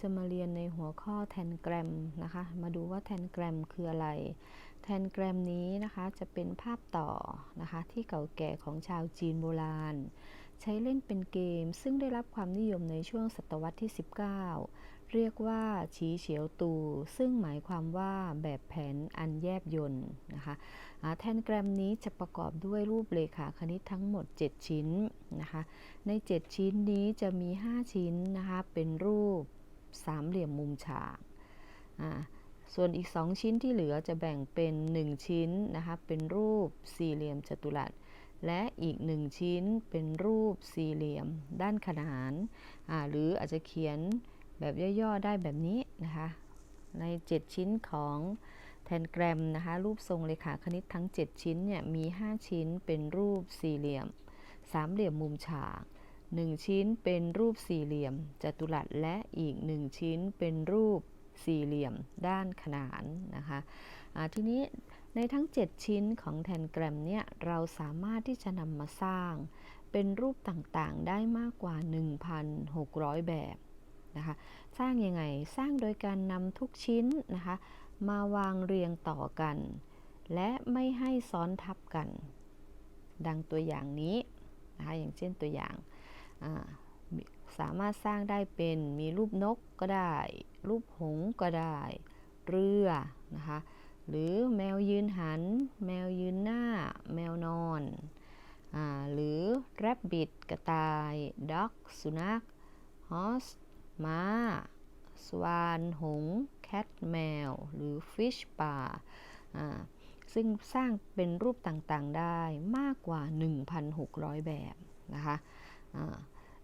จะมาเรียนในหัวข้อแทนแกรมนะคะ มาดูว่าแทนแกรมคืออะไร แทนแกรมนี้นะคะจะเป็นภาพต่อนะคะ ที่เก่าแก่ของชาวจีนโบราณ ใช้เล่นเป็นเกม ซึ่งได้รับความนิยมในช่วงศตวรรษที่ 19 เรียกว่าฉีเฉียวตู ซึ่งหมายความว่าแบบแผนอันแยบยนต์นะคะแทนแกรมนี้จะประกอบด้วยรูปเลขาคณิตทั้งหมด 7 ชิ้นนะคะ ใน 7 ชิ้นนี้จะมี 5 ชิ้นนะคะ เป็นรูป สามเหลี่ยมมุมฉากส่วนอีก 2 ชิ้นที่เหลือจะแบ่งเป็น 1 ชิ้นนะคะเป็นรูปสี่เหลี่ยมจัตุรัส และอีก 1 ชิ้นเป็นรูปสี่เหลี่ยมด้านขนานหรืออาจจะเขียนแบบย่อๆได้แบบนี้นะคะใน 7 ชิ้นของแทนแกรมนะคะรูปทรงเลขาคณิตทั้ง 7 ชิ้นเนี่ยมี 5 ชิ้นเป็นรูปสี่เหลี่ยม สามเหลี่ยมมุมฉาก 1 ชิ้นเป็นรูปสี่เหลี่ยมจัตุรัสและอีก 1 ชิ้นเป็นรูปสี่เหลี่ยมด้านขนานนะคะทีนี้ในทั้ง 7 ชิ้นของแทนแกรมเนี่ยเราสามารถที่จะนำมาสร้างเป็นรูปต่างๆ ได้มากกว่า 1,600 แบบนะคะสร้างยังไงสร้างโดยการนำทุกชิ้นนะคะมาวางเรียงต่อกัน และไม่ให้ซ้อนทับกัน ดังตัวอย่างนี้นะคะอย่างเช่นตัวอย่าง สามารถสร้างได้เป็นมีรูปนกก็ได้ รูปหงก็ได้ เรือนะคะหรือแมวยืนหัน แมวยืนหน้า แมวนอนอหรือแรบบิทกระต่ายด็อกสุนัขฮอสม้า สวานหงแคทแมว หรือฟิชปลาซึ่งสร้างเป็นรูปต่างๆได้มากกว่า 1,600 แบบนะคะ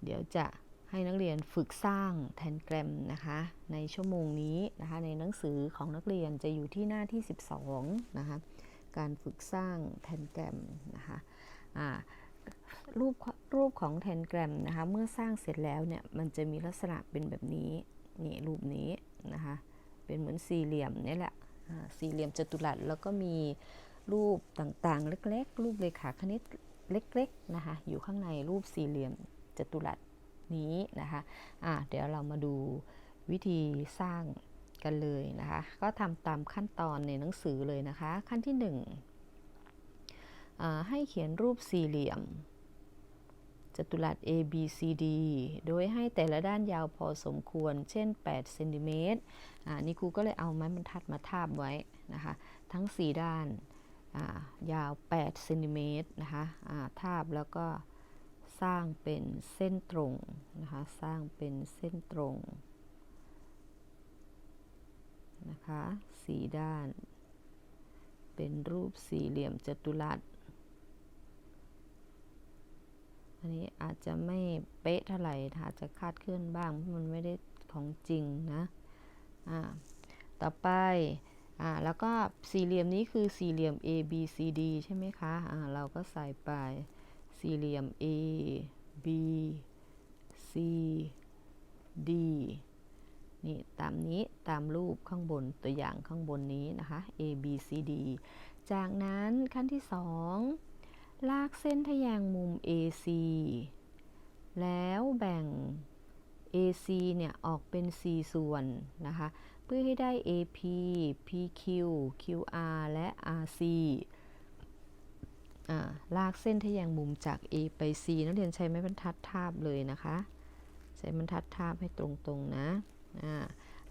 เดี๋ยวจะให้นักเรียนฝึกสร้างแทนแกรมนะคะในชั่วโมงนี้นะคะในหนังสือของนักเรียนจะอยู่ที่หน้าที่ 12นะคะการฝึกสร้างแทนแกรมนะคะรูปรูปของแทนแกรมนะคะเมื่อสร้างเสร็จแล้วเนี่ยมันจะมีลักษณะเป็นแบบนี้นี่รูปนี้นะคะเป็นเหมือนสี่เหลี่ยมนี่แหละสี่เหลี่ยมจัตุรัสแล้วก็มีรูปต่างๆ เล็กๆ รูปเลขาคณิต เล็กๆนะคะอยู่ข้างในรูปสี่เหลี่ยมจัตุรัสนี้นะคะะเดี๋ยวเรามาดูวิธีสร้างกันเลยนะคะ ก็ทำตามขั้นตอนในหนังสือเลยนะคะ ขั้นที่1ให้เขียนรูปสี่เหลี่ยมจัตุรัส A B C D โดยให้แต่ละด้านยาวพอสมควร เช่น8เซนติเมตรนี่ครูก็เลยเอาไม้บรรทัดมาทาบไว้นะคะ ทั้ง 4 ด้าน ยาว 8 เซนติเมตรนะคะทาบแล้วก็สร้างเป็นเส้นตรงนะคะ สร้างเป็นเส้นตรงนะคะสี่ด้าน เป็นรูปสี่เหลี่ยมจัตุรัส อันนี้อาจจะไม่เป๊ะเท่าไหร่อาจจะคาดเคลื่อนบ้างเพราะมันไม่ได้ของจริงนะ อ่า ต่อไป อ่าแล้วก็สี่เหลี่ยมนี้คือสี่เหลี่ยม A B C D ใช่ไหมคะอ่าเราก็ใส่ไปสี่เหลี่ยม A B C D นี่ตามนี้ตามรูปข้างบนตัวอย่างข้างบนนี้นะคะ A B C D จากนั้นขั้นที่สองลากเส้นทะแยงมุม AC แล้วแบ่ง AC เนี่ย ออกเป็น 4 ส่วนนะคะ เพื่อให้ได้ AP PQ QR และ RC ลากเส้นทะแยงมุมจาก A ไป C นักเรียนใช้ไม้บรรทัดทาบเลยนะคะ ใช้บรรทัดทาบให้ตรงๆนะ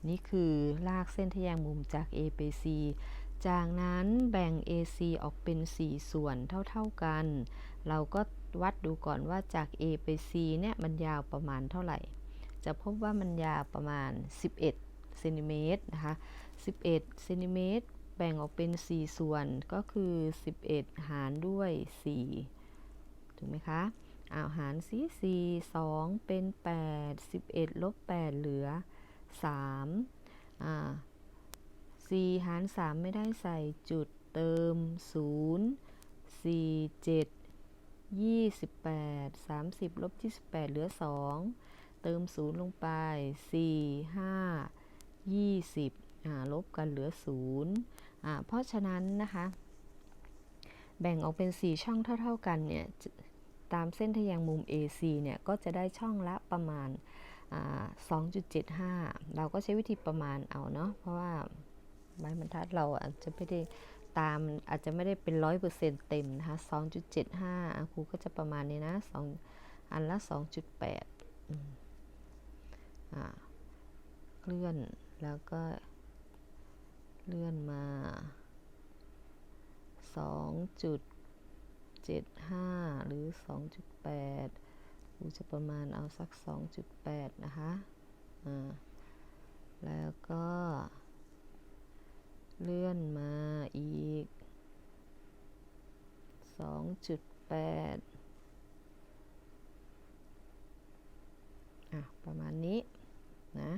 นี่คือลากเส้นทะแยงมุมจาก A ไป C จากนั้นแบ่ง AC ออกเป็น 4 ส่วนเท่าๆกัน เราก็วัดดูก่อนว่าจาก A ไป C เนี่ยมันยาวประมาณเท่าไหร่ จะพบว่ามันยาวประมาณ 11 เซนติเมตรนะคะ11เซนติเมตรแบ่งออกเป็น 4 ส่วนก็คือ 11 หารด้วย 4 ถูกไหมคะอ้าวหารสี4 2 เป็น 8 11 ลบ 8 เหลือ 3 อ่า 4 หาร 3 ไม่ได้ใส่จุดเติม 0 4 7 28 30 ลบ 28 เหลือ 2 เติม 0 ลงไป 4 5 20อ่าลบกันเหลือ0อ่าเพราะฉะนั้นนะคะ แบ่งออกเป็น 4 ช่องเท่า ๆ กันเนี่ยตามเส้นทะแยงมุม AC เนี่ยก็จะได้ช่องละประมาณอ่า2.75 เราก็ใช้วิธีประมาณเอาเนาะเพราะว่าไม้บรรทัดเราอาจจะไม่ได้ตามอาจจะไม่ได้เป็นร้อยเปอร์เซ็นต์เต็มนะคะ 2.75 ครูก็จะประมาณนี้นะ 2 อันละ 2.8 อ่า เคลื่อน แล้วก็เลื่อนมา 2.75 หรือ 2.8ครูจะประมาณเอาสัก 2.8 นะคะอ่าแล้วก็ เลื่อนมาอีก 2.8อะ ประมาณนี้นะ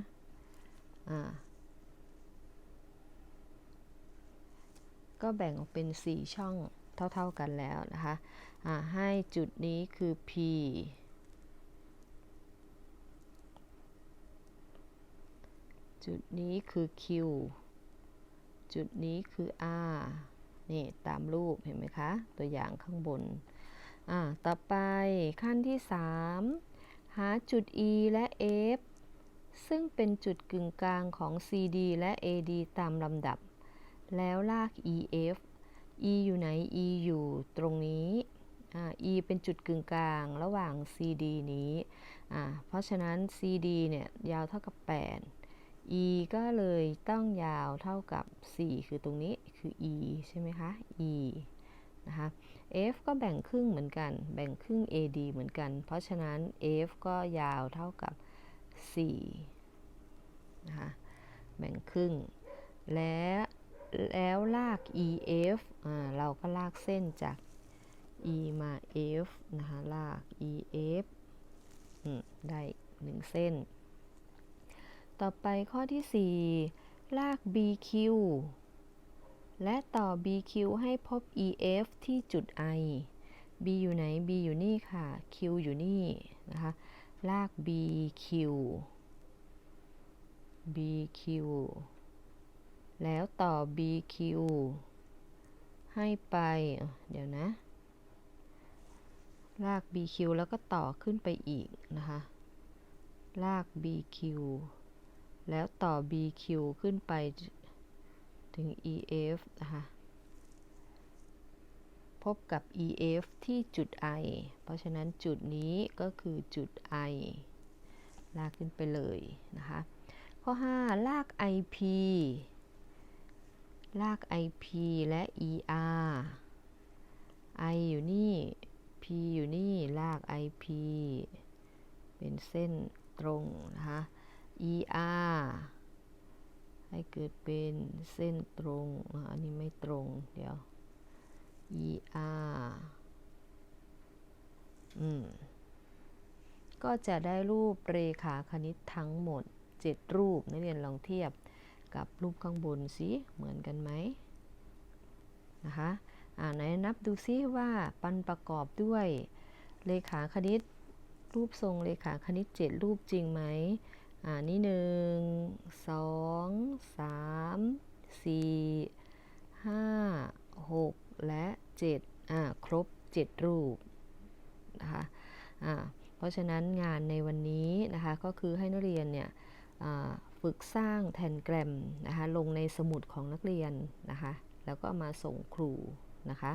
ก็แบ่งออกเป็น 4 ช่องเท่า ๆกันแล้วนะคะให้จุดนี้คือ P จุดนี้คือ Q จุดนี้คือ R นี่ ตามรูปเห็นไหมคะ ตัวอย่างข้างบน ต่อไปขั้นที่ 3 หาจุด E และ F ซึ่งเป็นจุดกึ่งกลางของ CD และ AD ตามลำดับ แล้วลาก EF E อยู่ไหน E อยู่ตรงนี้ E เป็นจุดกึ่งกลางระหว่าง CD นี้ เพราะฉะนั้น CD เนี่ยยาวเท่ากับ 8 E ก็เลยต้องยาวเท่ากับ 4 คือตรงนี้คือ E ใช่ไหมคะ E นะคะ F ก็แบ่งครึ่งเหมือนกัน แบ่งครึ่ง AD เหมือนกัน เพราะฉะนั้น F ก็ยาวเท่ากับ 4 นะคะแบ่งครึ่ง และแล้วลาก EF อ่าเราก็ลากเส้นจาก E มา F นะคะลาก EF อืมได้1เส้น ต่อไปข้อที่ 4 ลาก BQ และต่อ BQ ให้พบ EF ที่จุด I B อยู่ไหน B อยู่นี่ค่ะ Q อยู่นี่นะคะ ลาก BQ BQ แล้วต่อ BQ ให้ไป เดี๋ยวนะ ลาก BQ แล้วก็ต่อขึ้นไปอีกนะคะ ลาก BQ แล้วต่อ BQ ขึ้นไปถึง EF นะคะ พบกับ EF ที่จุด I เพราะฉะนั้นจุดนี้ก็คือจุด I ลากขึ้นไปเลยนะคะ ข้อ 5 ลาก IP ลาก IP และ ER I อยู่นี่ P อยู่นี่ลาก IP เป็นเส้นตรงนะคะ ER ให้เกิดเป็นเส้นตรง อันนี้ไม่ตรง เดี๋ยว ER อืม ก็จะได้รูปเรขาคณิตทั้งหมด 7 รูปนักเรียนลองเทียบกับรูปข้างบนสิเหมือนกันไหมนะคะอ่าไหนนับดูซิว่าปันประกอบด้วยเลขาคณิต รูปทรงเลขาคณิต 7 รูปจริงไหมอ่านี่หนึ่งสองสามสี่ห้าหก และเจ็ดอ่าครบ 7 รูปนะคะอ่าเพราะฉะนั้นงานในวันนี้นะคะก็คือให้นักเรียนเนี่ยฝึกสร้างแทนแกรมนะคะลงในสมุดของนักเรียนนะคะแล้วก็มาส่งครูนะคะ